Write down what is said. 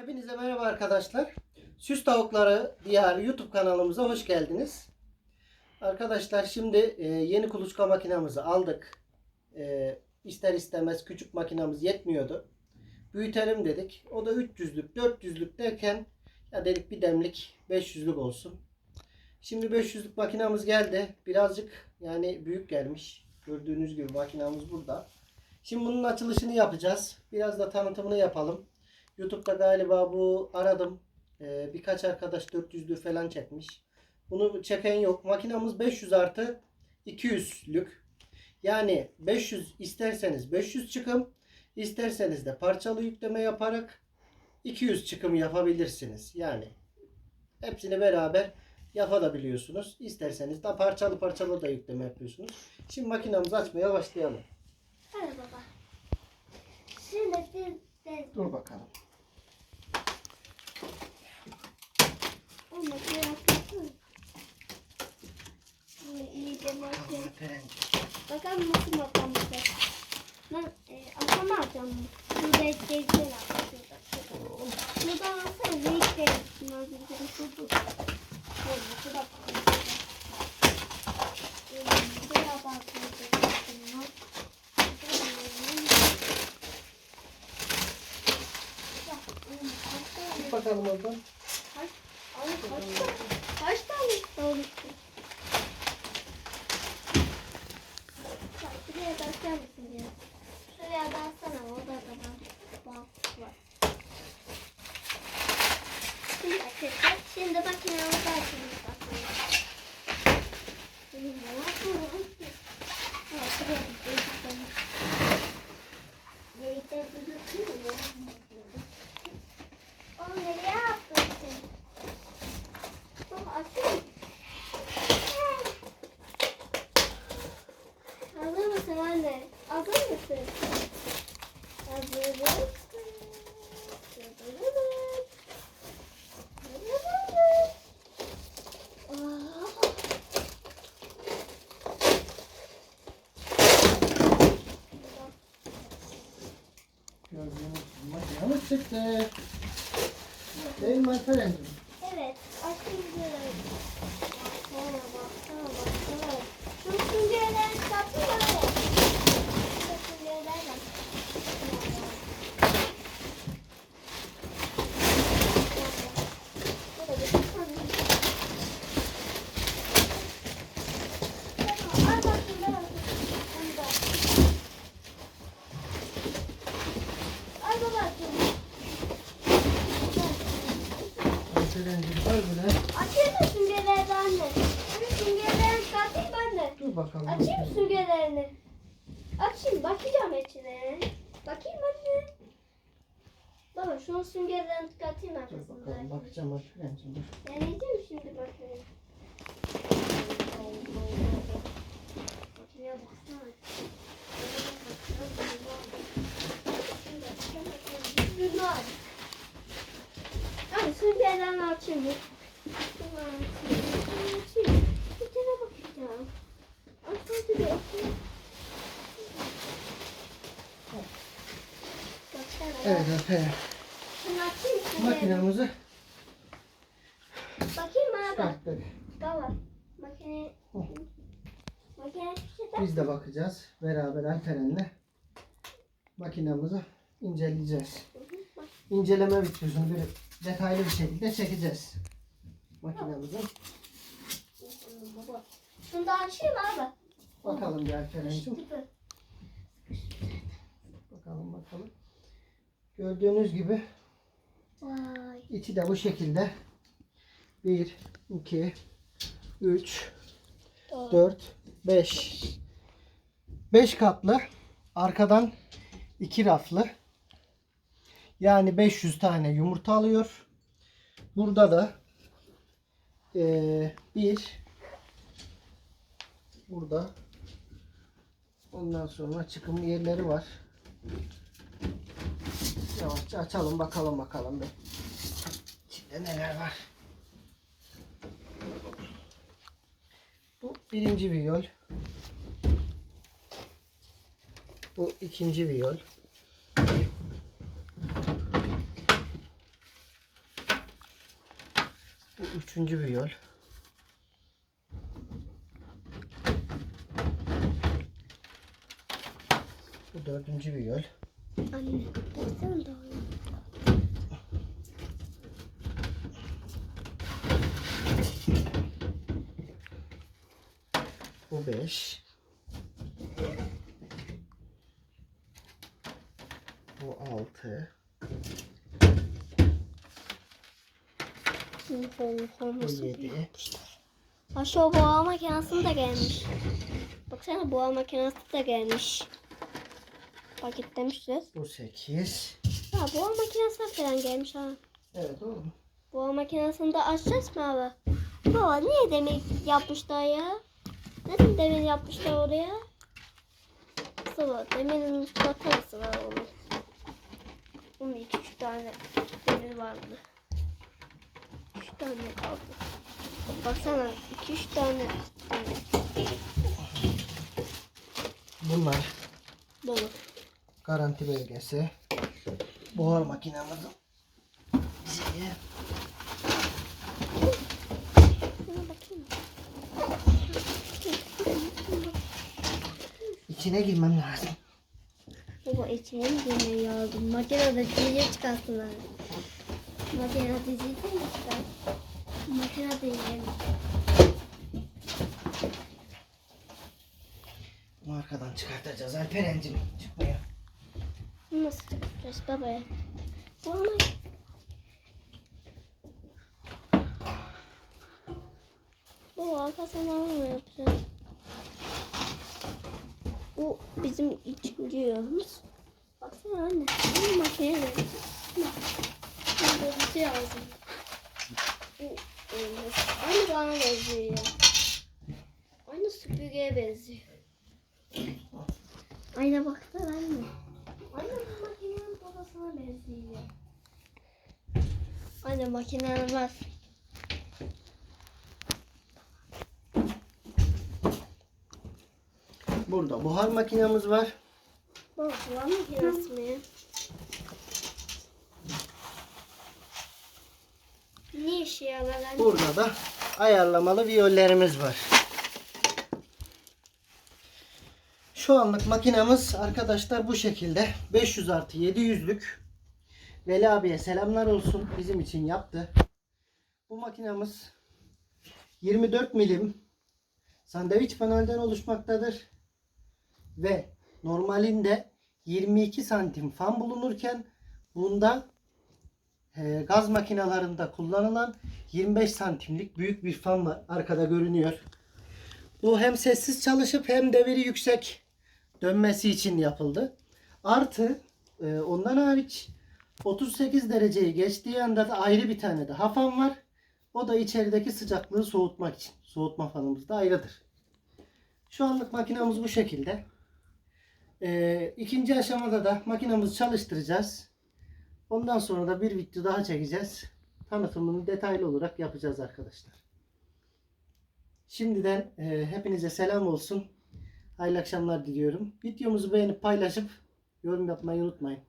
Hepinize merhaba arkadaşlar. Süs Tavukları Diyarı YouTube kanalımıza hoş geldiniz. Arkadaşlar şimdi e, yeni kuluçka makinamızı aldık. E, ister istemez küçük makinamız yetmiyordu. Büyütelim dedik. O da 300'lük 400'lük derken ya dedik bir demlik 500'lük olsun. Şimdi 500'lük makinamız geldi. Birazcık yani büyük gelmiş. Gördüğünüz gibi makinamız burada. Şimdi bunun açılışını yapacağız. Biraz da tanıtımını yapalım. YouTube'da galiba bu aradım. Ee, birkaç arkadaş 400'lü falan çekmiş. Bunu çeken yok. Makinamız 500 artı 200'lük. Yani 500 isterseniz 500 çıkım, isterseniz de parçalı yükleme yaparak 200 çıkım yapabilirsiniz. Yani hepsini beraber yapabiliyorsunuz. İsterseniz de parçalı parçalı da yükleme yapıyorsunuz. Şimdi makinamızı açmaya başlayalım. Hadi baba. Şimdi biz de Dur bakalım. İyice bakayım. Bakalım nasıl matematik. Ben e, atama atacağım. Şurada ekleyici. Şuradan alsana de şunlar bir şurada. Şurada, bakıyorum. Bakalım. Kaç, ay, kaç, tane- kaç tane olmuştu? Bak, Şuraya da açar mısın ya? Şuraya da açsana, orada da bak. Bak, var. Şimdi açacağız. Şimdi makinamızı açıyoruz bakalım. Şimdi ne yapalım? Ha, şuraya bir değişiklik. Değişiklik değil mi? Oğlum nereye attın sen? Baba açın. Hazır mısın anne? Hazır mısın? Hazırız. Hazırız. Hazırız. Aa. Makinamız çıktı. Değil mi? Evet, açıldı. Baksana, baksana, baksana. Şu süngerleri çıkartın böyle. Şu süngerler bak. Burada bir tane. Tamam, al bakayım, al bakayım. Onu da. Al babacığım. Alperen'cim koy buraya. Açayım mı süngerleri anne? Hani süngerlerini çıkartayım ben de. Dur bakalım. Açayım mı süngerlerini? Açayım bakacağım içine. Bakayım anne. Baba şunun süngerlerini çıkartayım Dur arkasından. bakalım bakacağım Alperen'cim dur. Deneyeceğim şimdi bakayım. Makineye baksana. Güzel. Abi süngerlerini Şunu açayım. Bir kere bakacağım. Hadi bir. Baksana. Evet süngerleri. Makinamızı Bakayım abi. çıkarttık. Baba. Makine. Hı. Makine şişede. Biz de bakacağız. Beraber Alperen'le makinamızı inceleyeceğiz. İnceleme videosunu bir detaylı bir şekilde çekeceğiz. Makinamızı. Baba. Şunu da açayım abi. Bakalım Alperen'cim. Tıpı. Bakalım bakalım. Gördüğünüz gibi Vay. içi de bu şekilde. 1, 2, 3, 4, 5. 5 katlı. Arkadan 2 raflı. Yani 500 tane yumurta alıyor. Burada da eee, bir burada ondan sonra çıkım yerleri var. Yavaşça açalım bakalım bakalım bir. İçinde neler var. Bu birinci viyol. Bu ikinci viyol. Bu üçüncü viyol. Bu dördüncü viyol. Anne. Baksana da Bu beş. Bu altı. Bu yedi. Aşağı boğa makinesi de gelmiş. Baksana boğa makinesi de gelmiş. Paketlemişler. Bu sekiz. Ha boğa makinesi falan gelmiş ha. Evet oğlum. Boğa makinesini de açacağız mı abi? Baba niye demir yapmışlar ya? Neden demir yapmışlar oraya? Sıvı demirin batarısı var onun. Onun iki üç tane demir vardı. Tane kaldı. Baksana iki üç tane demir. Bunlar Dolu. garanti belgesi. Buhar makinamızın şeyi. İçine girmem lazım. Baba içine mi girmeyi lazım? Makinede diziye çıkarsınlar. Makinede diziye mi çıkar? Makinede yiyelim. Bunu arkadan çıkartacağız Alperen'cim. Çıkmıyor. Nasıl çıkacağız babaya? Bu ama bu arkasına mı yapacağız? Bu bizim üçüncü yolumuz. Baksana anne. Bu makineye de. Bir lazım. Bu aynı bana benziyor ya. Aynı süpürgeye benziyor. Ayna baksana anne. Anne bu makinenin babasına benziyor. Anne makinenin var. Burada buhar makinamız var. Bulan makinesi mi? Ne işe yarar? Burada da ayarlamalı viyollerimiz var. Şu anlık makinamız arkadaşlar bu şekilde. 500 artı 700'lük. Veli abiye selamlar olsun. Bizim için yaptı. Bu makinamız 24 milim sandviç panelden oluşmaktadır. Ve normalinde 22 santim fan bulunurken bunda e, gaz makinalarında kullanılan 25 santimlik büyük bir fan var. Arkada görünüyor. Bu hem sessiz çalışıp hem deviri yüksek dönmesi için yapıldı. Artı e, ondan hariç 38 dereceyi geçtiği anda da ayrı bir tane daha fan var. O da içerideki sıcaklığı soğutmak için. Soğutma fanımız da ayrıdır. Şu anlık makinamız bu şekilde. E, ikinci aşamada da makinamızı çalıştıracağız. Ondan sonra da bir video daha çekeceğiz. Tanıtımını detaylı olarak yapacağız arkadaşlar. Şimdiden e, hepinize selam olsun. Hayırlı akşamlar diliyorum. Videomuzu beğenip paylaşıp yorum yapmayı unutmayın.